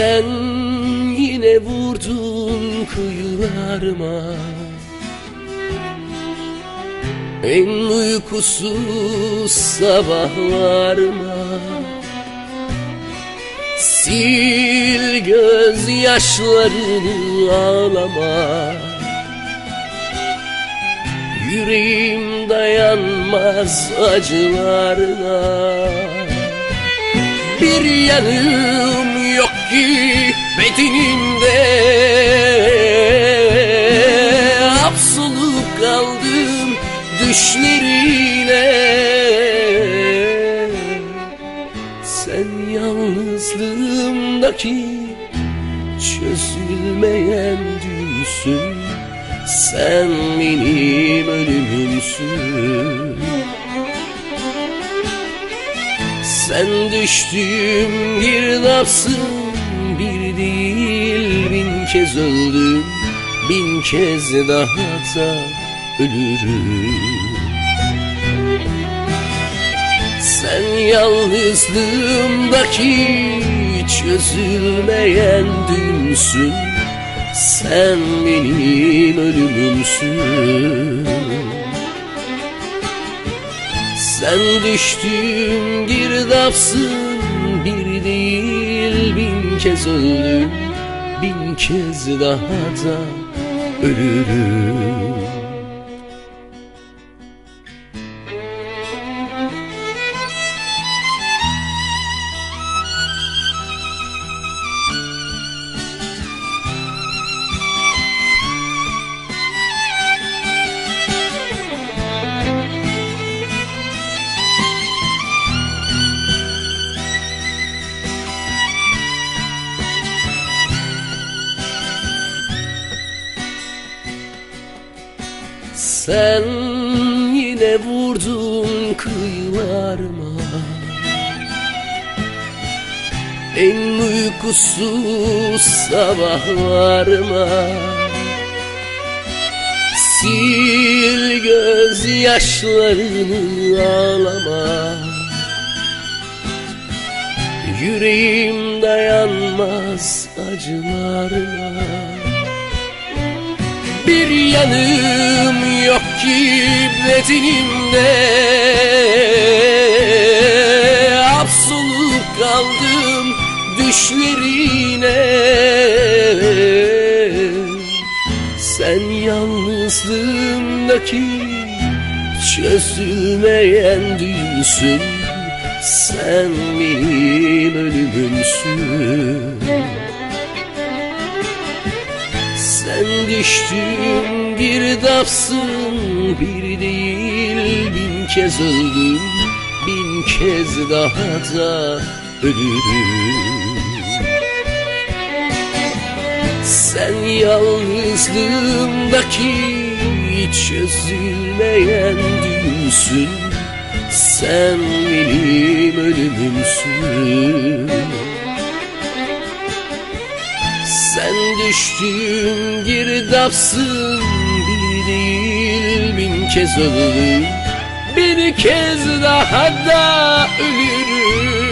Sen yine vurdun kıyılarıma En uykusuz sabahlarıma. Sil gözyaşlarını ağlama. Yüreğim dayanmaz acılarına. Bir yanım yok ki bedenimde. Hapsolup kaldım düşlerine. Sen yalnızlığımdaki çözülmeyen düğümsün. Sen benim ölümümsün Sen düştüğüm girdapsın Bir değil. Bin kez öldüm Bin kez daha da ölürüm. Sen yalnızlığımdaki çözülmeyen düğümsün Sen benim ölümümsün Sen düştüğüm girdapsın Bir değil bin kez öldüm Bin kez daha da ölürüm Sen yine vurdun kıyılarıma. En uykusuz sabahlarıma. Sil gözyaşlarını ağlama. Yüreğim dayanmaz acılarına bir yanım yok ki bedenimde. Hapsolup kaldım düşlerine Sen yalnızlığımdaki çözülmeyen düğümsün Sen benim ölümümsün Sen düştüğüm girdapsın Bir değil bin kez öldüm Bin kez daha da ölürüm. Sen yalnızlığımdaki çözülmeyen düğümsün Sen benim ölümümsün sen düştüğüm girdapsın Bir değil bin kez öldüm Bir kez daha da ölürüm